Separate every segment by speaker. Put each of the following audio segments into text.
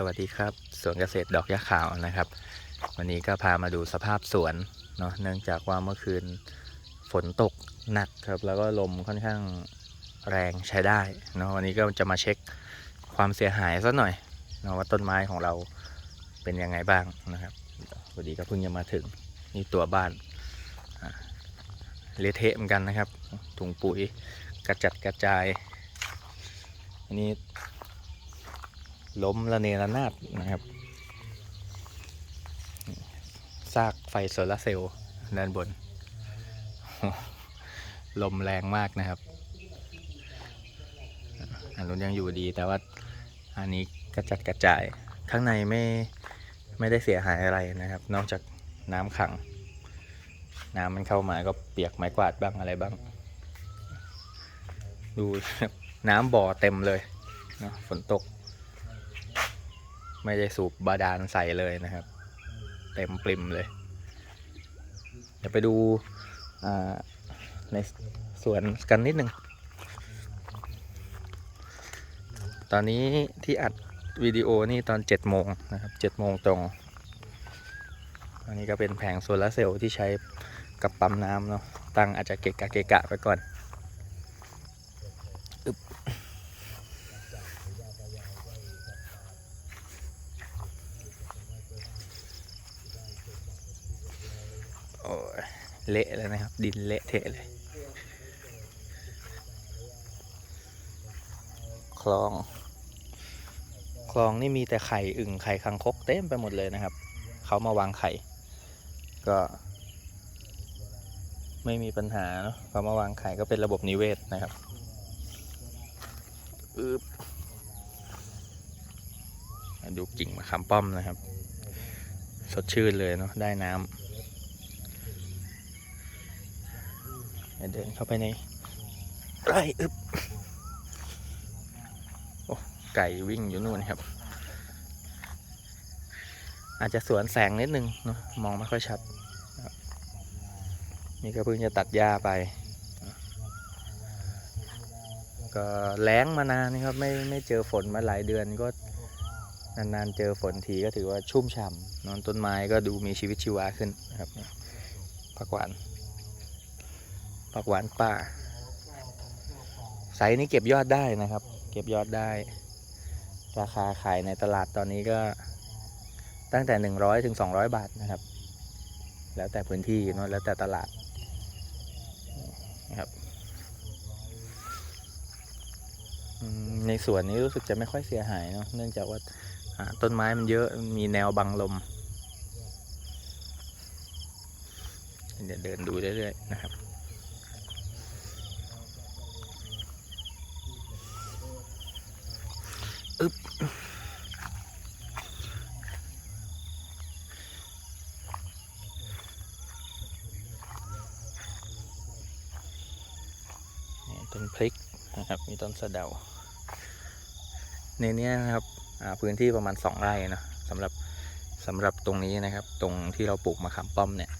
Speaker 1: สวัสดีครับสวนเกษตรดอกยะขาวนะครับ วันนี้ก็พามาดูสภาพสวนเนาะเนื่องจากว่าเมื่อคืนฝนตกหนักครับ แล้วก็ลมค่อนข้างแรงใช้ได้เนาะวันนี้ก็จะมาเช็คความเสียหายสักหน่อยเนาะว่าต้นไม้ของเราเป็นยังไงบ้างนะครับพอดีก็เพิ่งจะมาถึงนี่ตัวบ้านเละเทะเหมือนกันนะครับถุงปุ๋ยกระจัดกระจายอันนี้ ล้มระเนระนาดนะครับซากไฟโซลาร์เซลล์ด้านบน ลมแรงมากนะครับ อันนู้นยังอยู่ดีแต่ว่าอันนี้กระจัดกระจายข้างในไม่ไม่ได้เสียหายอะไรนะครับ นอกจากน้ำขัง น้ำมันเข้ามาก็เปียกไม้กวาดบ้างอะไรบ้าง ดูน้ำบ่อเต็มเลยนะฝนตก ไม่ได้สูบบาดาลใส่เลยนะครับ เต็มปริมเลย เดี๋ยวไปดูในสวนกันนิดนึง ตอนนี้ที่อัดวิดีโอนี่ตอน7โมงนะครับ7โมงตรง อันนี้ก็เป็นแผงโซลาร์เซลล์ที่ใช้กับปั๊มน้ำเนาะ ตั้งอาจจะเกะกะเกะกะไปก่อนอึบ โอ้ย เละเลยนะครับ ดินเละเทะเลย คลอง คลองนี่มีแต่ไข่อึ่งไข่คังคกเต็มไปหมดเลยนะครับ เขามาวางไข่ ก็ ไม่มีปัญหาเนาะเขามาวางไข่ก็เป็นระบบนิเวศนะครับอึบดูกิ่งมะขามป้อมนะครับ สดชื่นเลยเนาะได้น้ำ เดินเข้าไปในไร่อึบโอ้ไก่วิ่งอยู่นู่นครับ อาจจะสวนแสงนิดนึงเนอะมองไม่ค่อยชัด นี่ก็เพิ่งจะตัดหญ้าไป ก็แล้งมานานนะครับ ไม่ไม่เจอฝนมาหลายเดือนก็นานๆเจอฝนทีก็ถือว่าชุ่มฉ่ำนอนต้นไม้ก็ดูมีชีวิตชีวาขึ้นนะครับผักหวาน ผักหวานป่าไซส์นี้เก็บยอดได้นะครับ เก็บยอดได้ ราคาขายในตลาดตอนนี้ก็ตั้งแต่ 100ถึง200 บาทนะครับ แล้วแต่พื้นที่เนะแล้วแต่ตลาดนะครับในสวนนี้รู้สึกจะไม่ค่อยเสียหายเนาะเนื่องจากว่าต้นไม้มันเยอะมีแนวบังลม เดี๋ยวเดินดูเรื่อยๆนะครับ ต้นพริกนะครับ มีต้นสะเดา ในนี้นะครับพื้นที่ประมาณสองไร่นะสำหรับสำหรับตรงนี้นะครับ ตรงที่เราปลูกมะขามป้อมเนี่ย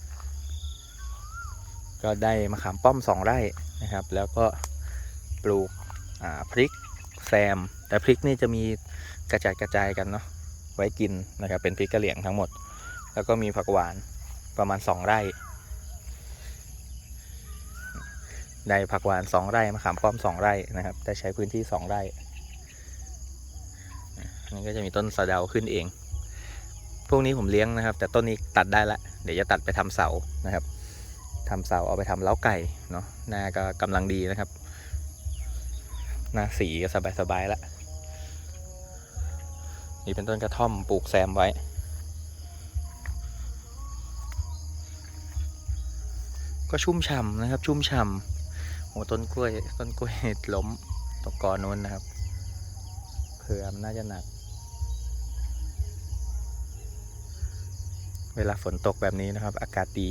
Speaker 1: ก็ได้มะขามป้อมสองไร่นะครับ แล้วก็ปลูกพริกแซม แต่พริกนี่จะมีกระจายกระจายกันเนาะไว้กินนะครับ เป็นพริกกระเหลี่ยงทั้งหมด แล้วก็มีผักหวานประมาณสองไร่ ได้ผักหวานสองไร่มะขามป้อมสองไร่นะครับแต่ใช้พื้นที่สองไร่อันนี้ก็จะมีต้นสะเดาขึ้นเอง พวกนี้ผมเลี้ยงนะครับ แต่ต้นนี้ตัดได้ละเดี๋ยวจะตัดไปทำเสานะครับทำเสาเอาไปทำเล้าไก่เนาะหน้าก็กำลังดีนะครับ หน้าสีก็สบายๆแล้วนี่เป็นต้นกระท่อมปลูกแซมไว้ก็ชุ่มฉ่ำนะครับ ชุ่มฉ่ำ อ้ต้นกล้วย ต้นกล้วยล้มตกกอนู้นนะครับเผื่อมนน่าจะหนัก เวลาฝนตกแบบนี้นะครับ อากาศดี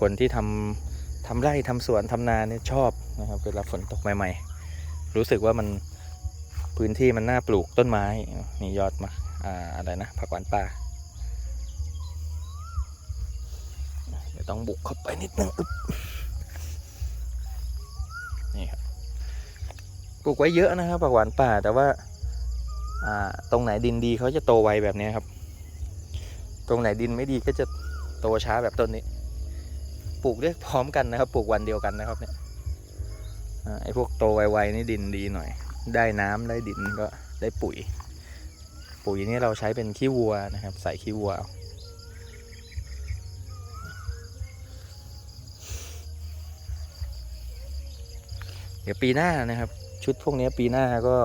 Speaker 1: คนที่ทำทำไร่ทำสวนทำนาเนี่ยชอบนะครับ เวลาฝนตกใหม่ ๆ รู้สึกว่ามันพื้นที่มันน่าปลูกต้นไม้นี่ยอดมาอ่าอะไรนะผักหวานป่าเดี๋ยวต้องบุกเข้าไปนิดนึงอ นี่ครับปลูกไว้เยอะนะครับผักหวานป่าแต่ว่าอ่าตรงไหนดินดีเขาจะโตไวแบบนี้ครับ ตรงไหนดินไม่ดีก็จะโตช้าแบบต้นนี้ ปลูกได้พร้อมกันนะครับ ปลูกวันเดียวกันนะครับเนี่ยไอ้พวกโตไวๆนี่ดินดีหน่อย ได้น้ำได้ดินก็ได้ปุ๋ย ปุ๋ยนี่เราใช้เป็นขี้วัวนะครับ ใส่ขี้วัวเอา ดี๋ยวปีหน้านะครับ ชุดพวกนี้ปีหน้าก็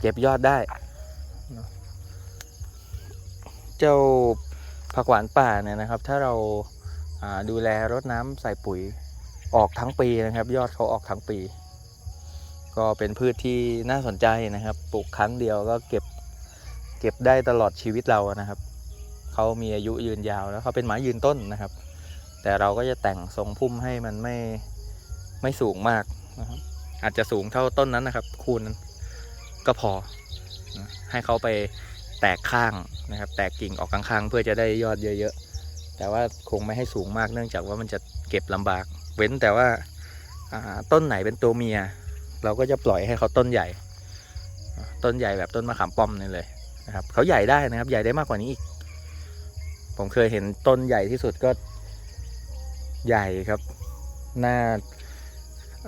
Speaker 1: เก็บยอดได้ เจ้าผักหวานป่าเนี่ยนะครับ ถ้าเราาดูแลรดน้ำใส่ปุ๋ยออกทั้งปีนะครับ ยอดเขาออกทั้งปี ก็เป็นพืชที่น่าสนใจนะครับ ปลูกครั้งเดียวก็เก็บเก็บได้ตลอดชีวิตเรานะครับเขามีอายุยืนยาวแล้วเขาเป็นไม้ยืนต้นนะครับ แต่เราก็จะแต่งทรงพุ่มให้มันไม่ไม่สูงมากนะครับ อาจจะสูงเท่าต้นนั้นนะครับ คูณนั้นก็พอให้เขาไปแตกข้างนะครับ แตกกิ่งออกข้างๆ เพื่อจะได้ยอดเยอะๆ แต่ว่าคงไม่ให้สูงมากเนื่องจากว่ามันจะเก็บลำบาก เว้นแต่ว่าอ่าต้นไหนเป็นตัวเมีย เราก็จะปล่อยให้เขาต้นใหญ่ ต้นใหญ่แบบต้นมะขามป้อมนี่เลยนะครับเขาใหญ่ได้นะครับ ใหญ่ได้มากกว่านี้อีก ผมเคยเห็นต้นใหญ่ที่สุดก็ใหญ่ครับ หน้า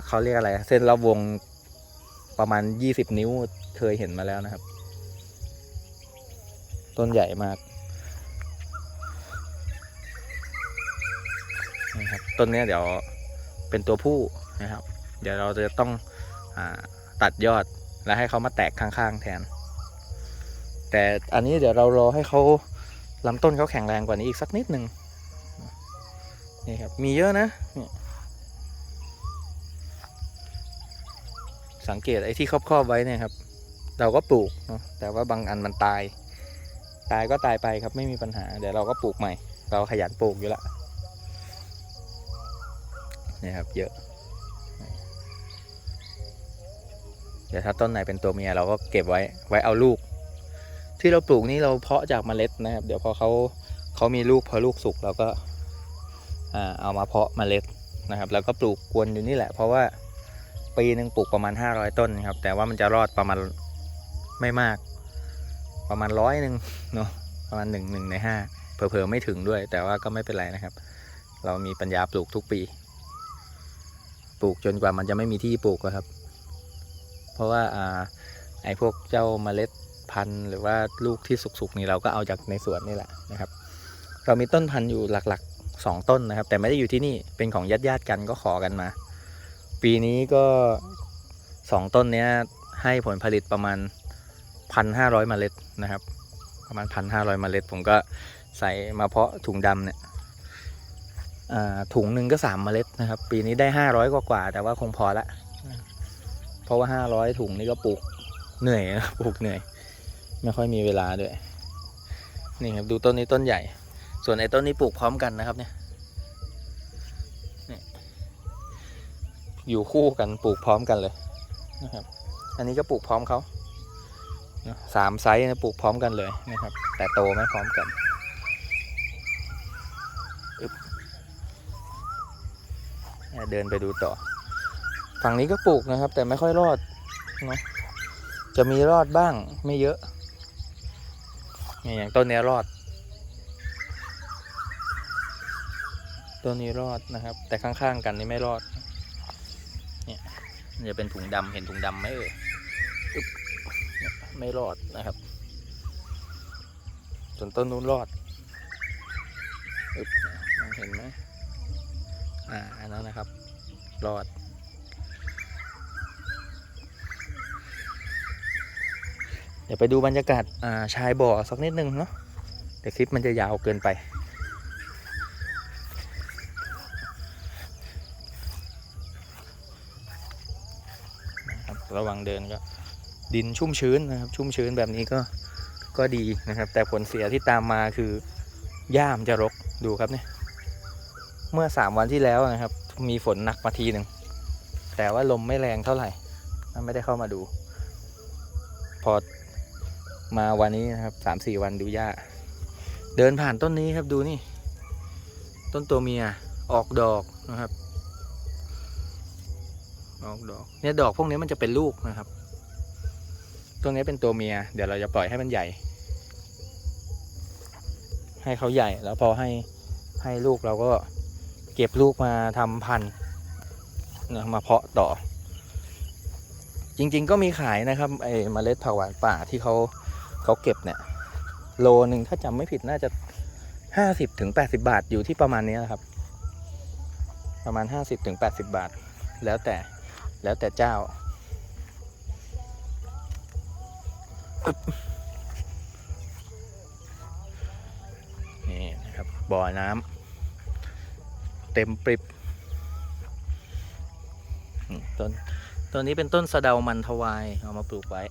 Speaker 1: เขาเรียกอะไร เส้นรอบวงประมาณ20นิ้วเคยเห็นมาแล้วนะครับ ต้นใหญ่มากนะครับต้นนี้เดี๋ยวเป็นตัวผู้นะครับ เดี๋ยวเราจะต้องอตัดยอดแล้วให้เขามาแตกข้างๆแทน แต่อันนี้เดี๋ยวเรารอให้เขาลำต้นเขาแข็งแรงกว่านี้อีกสักนิดหนึ่งนี่ครับมีเยอะนะนี่ สังเกตไอ้ที่ครอบๆไว้เนี่ยครับ เราก็ปลูกเนาะแต่ว่าบางอันมันตาย ตายก็ตายไปครับไม่มีปัญหา เดี๋ยวเราก็ปลูกใหม่ เราขยันปลูกอยู่ละนี่ครับ เยอะ เดี๋ยวถ้าต้นไหนเป็นตัวเมียเราก็เก็บไว้ไว้เอาลูก ที่เราปลูกนี่เราเพาะจากเมล็ดนะครับ เดี๋ยวพอเขาเขามีลูกพอลูกสุกเราก็เอามาเพาะเมล็ดนะครับ แล้วก็ปลูกกวนอยู่นี่แหละเพราะว่า ปีหนึ่งปลูกประมาณ 500 ต้นครับ แต่ว่ามันจะรอดประมาณไม่มาก ประมาณร้อยหนึ่งเนาะประมาณหนึ่งหนึ่งในห้าเผลอๆไม่ถึงด้วย แต่ว่าก็ไม่เป็นไรนะครับ เรามีปัญญาปลูกทุกปี ปลูกจนกว่ามันจะไม่มีที่ปลูกครับ เพราะว่าอ่าไอ้พวกเจ้าเมล็ดพันธุ์ หรือว่าลูกที่สุกๆนี่เราก็เอาจากในสวนนี่แหละนะครับ เรามีต้นพันธุ์อยู่หลักๆสองต้นนะครับ แต่ไม่ได้อยู่ที่นี่เป็นของญาติๆกันก็ขอกันมา ปีนี้ก็สองต้นเนี้ยให้ผลผลิตประมาณพันห้าร้อยเมล็ดนะครับ ประมาณพันห้าร้อยเมล็ด ผมก็ใส่มาเพาะถุงดำเนี่ยอ่าถุงหนึ่งก็สามเมล็ดนะครับ ปีนี้ได้ห้าร้อยกว่าแต่ว่าคงพอละ เพราะว่าห้าร้อยถุงนี่ก็ปลูกเหนื่อยนะปลูกเหนื่อย ไม่ค่อยมีเวลาด้วย นี่ครับดูต้นนี้ต้นใหญ่ ส่วนไอ้ต้นนี้ปลูกพร้อมกันนะครับเนี่ย อยู่คู่กันปลูกพร้อมกันเลยนะครับ อันนี้ก็ปลูกพร้อมเขาสามไซส์นะปลูกพร้อมกันเลยนะครับ แต่โตไม่พร้อมกันเดินไปดูต่อ ฝั่งนี้ก็ปลูกนะครับ แต่ไม่ค่อยรอดเนาะจะมีรอดบ้างไม่เยอะนี่อย่างต้นนี้รอดต้นนี้รอดนะครับ แต่ข้างๆกันนี่ไม่รอด จะเป็นถุงดำเห็นถุงดำไหมเอ่ยอึ๊บเนี่ยไม่รอดนะครับ ส่วนต้นนู้นรอดอึ๊บมองเห็นไหมอ่าอันนั้นนะครับ รอด เดี๋ยวไปดูบรรยากาศอ่าชายบ่อสักนิดนึงเนาะเดี๋ยวคลิปมันจะยาวเกินไป นะค ระวังเดินก็ ดินชุ่มชื้นนะครับ ชุ่มชื้นแบบนี้ก็ก็ดีนะครับ แต่ผลเสียที่ตามมาคือหญ้ามจะรกดูครับเนี่ยเมื่อสามวันที่แล้วนะครับ มีฝนหนักมาทีหนึ่งแต่ว่าลมไม่แรงเท่าไหร่ไม่ได้เข้ามาดู พอมาวันนี้นะครับสามสี่วันดูหญ้า เดินผ่านต้นนี้ครับดูนี่ ต้นตัวเมียออกดอกนะครับ ออกดอก เนี่ยดอกพวกนี้มันจะเป็นลูกนะครับ ตัวนี้เป็นตัวเมีย เดี๋ยวเราจะปล่อยให้มันใหญ่ ให้เขาใหญ่แล้วพอให้ให้ลูกเราก็เก็บลูกมาทำพันธุ์นะมาเพาะต่อ จริงๆก็มีขายนะครับไอ้เมล็ดผักหวานป่าที่เขาเขาเก็บเนี่ย โลหนึ่งถ้าจำไม่ผิดน่าจะห้าสิบถึงแปดสิบาทอยู่ที่ประมาณนี้นะครับ ประมาณห้าสิบถึงแปดสิบาท แล้วแต่ แล้วแต่เจ้า นี่นะครับ บ่อน้ำเต็มปริบต้นต้นนี้เป็นต้นสะเดามันทวาย เอามาปลูกไว้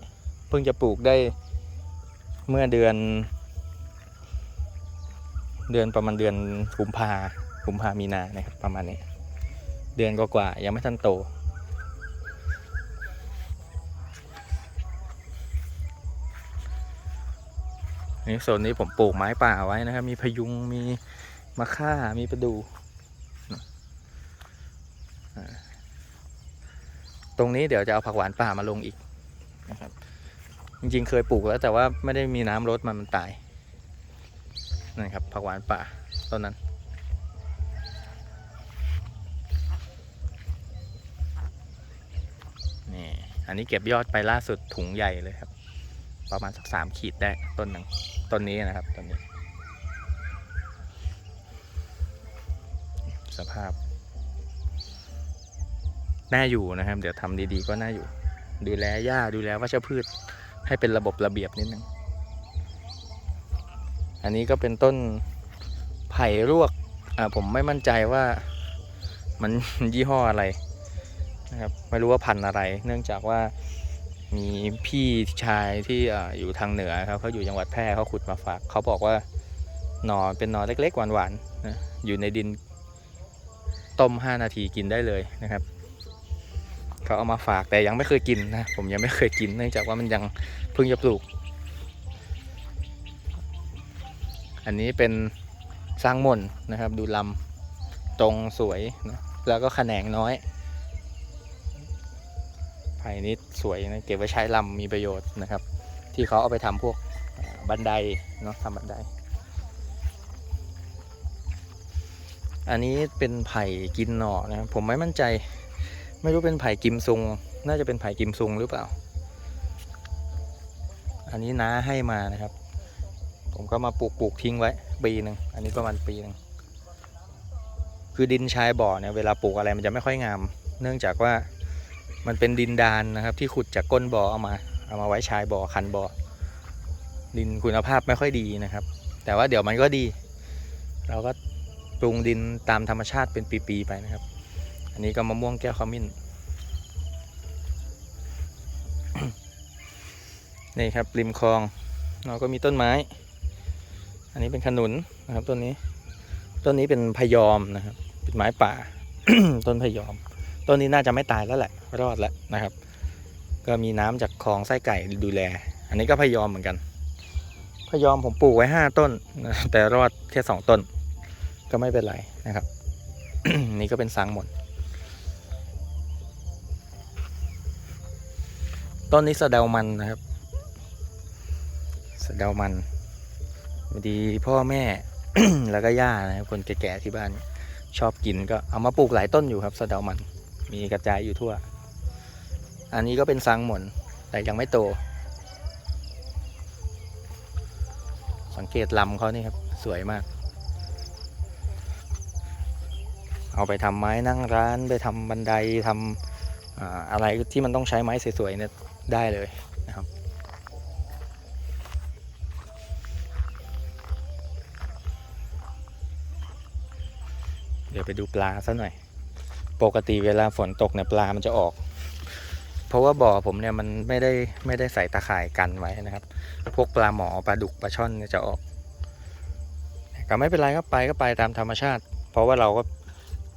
Speaker 1: เพิ่งจะปลูกได้เมื่อเดือน เดือนประมาณเดือนกุมภากุมภามีนานะครับประมาณนี้ เดือนกว่าๆยังไม่ทันโต นี่โซนนี้ผมปลูกไม้ป่าไว้นะครับ มีพยุงมีมะค่ามีประดูตรงนี้เดี๋ยวจะเอาผักหวานป่ามาลงอีกนะครับจริงๆเคยปลูกแล้วแต่ว่าไม่ได้มีน้ำรดมันมันตายนะครับผักหวานป่าต้นนั้น นี่ อันนี้เก็บยอดไปล่าสุดถุงใหญ่เลยครับ ประมาณสักสามขีดได้ต้นหนึ่งต้นนี้นะครับต้นนี้ สภาพน่าอยู่นะครับ เดี๋ยวทำดีๆก็น่าอยู่ ดูแลหญ้าดูแลวัชพืช ให้เป็นระบบระเบียบนิดนึงอันนี้ก็เป็นต้นไผ่รวกอ่าผมไม่มั่นใจว่ามันยี่ห้ออะไรนะครับ ไม่รู้ว่าพันธุ์อะไร เนื่องจากว่า มีพี่ชายที่อยู่ทางเหนือครับเขาอยู่จังหวัดแพร่เขาขุดมาฝากเขาบอกว่าหนอนเป็นหนอนเล็กๆหวานๆนะอยู่ในดินต้ม 5 นาทีกินได้เลยนะครับเขาเอามาฝากแต่ยังไม่เคยกินนะผมยังไม่เคยกินเนื่องจากว่ามันยังเพิ่งจะปลูก อันนี้เป็นสร้างมนนะครับ ดูลำตรงสวยนะแล้วก็แขนงน้อย ไผ่นี้สวยนะเก็บไว้ใช้ลำมีประโยชน์นะครับ ที่เขาเอาไปทำพวกบันไดเนาะทำบันได อันนี้เป็นไผ่กินหน่อนะผมไม่มั่นใจ ไม่รู้เป็นไผ่กิมซุง น่าจะเป็นไผ่กิมซุงหรือเปล่า อันนี้น้าให้มานะครับ ผมก็มาปลูกปลูกทิ้งไว้ปีหนึ่งอันนี้ประมาณปีหนึ่งคือดินชายบ่อเนี่ยเวลาปลูกอะไรมันจะไม่ค่อยงาม เนื่องจากว่า มันเป็นดินดานนะครับ ที่ขุดจากก้นบ่อเอามา เอามาไว้ชายบ่อคันบ่อดินคุณภาพไม่ค่อยดีนะครับ แต่ว่าเดี๋ยวมันก็ดี เราก็ปรุงดินตามธรรมชาติเป็นปีๆไปนะครับ อันนี้ก็มะม่วงแก้วขมิ้นนี่ครับริมคลองเราก็มีต้นไม้ อันนี้เป็นขนุนนะครับต้นนี้ ต้นนี้เป็นพยอมนะครับ เป็นไม้ป่า ต้นพยอม ต้นนี้น่าจะไม่ตายแล้วแหละ รอดแล้วนะครับ ก็มีน้ำจากคลองไส้ไก่ดูแล อันนี้ก็พยอมเหมือนกัน พยอมผมปลูกไว้ห้าต้น แต่รอดแค่สองต้น ก็ไม่เป็นไรนะครับ นี่ก็เป็นสังหมด ต้นนี้สะเดามันนะครับสะเดามันพอดีพ่อแม่แล้วก็ย่านะครับคนแก่ๆที่บ้านชอบกินก็เอามาปลูกหลายต้นอยู่ครับสะเดามัน มีกระจายอยู่ทั่ว อันนี้ก็เป็นสังหมนแต่ยังไม่โต สังเกตลำเขานี่ครับ สวยมาก เอาไปทำไม้นั่งร้านไปทำบันไดทำออะไรที่มันต้องใช้ไม้สวยๆเนี่ยได้เลยนะครับเดี๋ยวไปดูปลาซะหน่อย ปกติเวลาฝนตกเนี่ยปลามันจะออก เพราะว่าบ่อผมเนี่ยมันไม่ได้ไม่ได้ใส่ตาข่ายกันไว้นะครับ พวกปลาหมอปลาดุกปลาช่อนจะออกก็ไม่เป็นไรครับไปก็ไปตามธรรมชาติ เพราะว่าเราก็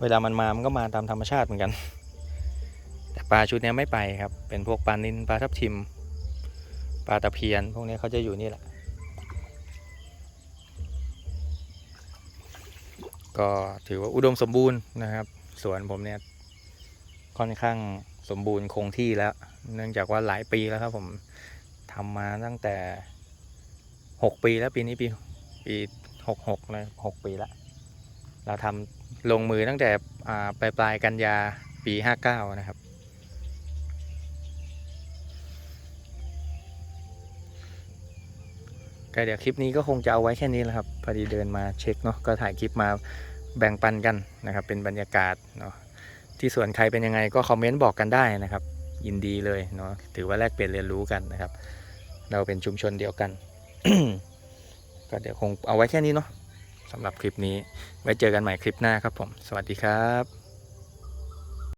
Speaker 1: เวลามันมามันก็มาตามธรรมชาติเหมือนกัน แต่ปลาชุดเนี้ยไม่ไปครับ เป็นพวกปลานิลปลาทับทิม ปลาตะเพียน พวกนี้เขาจะอยู่นี่แหละ ก็ถือว่าอุดมสมบูรณ์นะครับ สวนผมเนี่ยค่อนข้าง สมบูรณ์คงที่แล้ว เนื่องจากว่าหลายปีแล้วครับ ผมทำมาตั้งแต่หกปีแล้วปีนี้ปีปีหกหกเลยหกปีละเราทำลงมือตั้งแต่ปลายปลายกันยาปีห้าเก้านะครับ ก็เดี๋ยวคลิปนี้ก็คงจะเอาไว้แค่นี้แหละครับ พอดีเดินมาเช็คเนาะก็ถ่ายคลิปมาแบ่งปันกันนะครับ เป็นบรรยากาศเนาะ ที่ส่วนใครเป็นยังไงก็คอมเมนต์บอกกันได้นะครับ ยินดีเลยเนาะถือว่าแลกเปลี่ยนเรียนรู้กันนะครับ เราเป็นชุมชนเดียวกัน ก็เดี๋ยวคงเอาไว้แค่นี้เนาะสำหรับคลิปนี้ไว้เจอกันใหม่คลิปหน้าครับผม สวัสดีครับ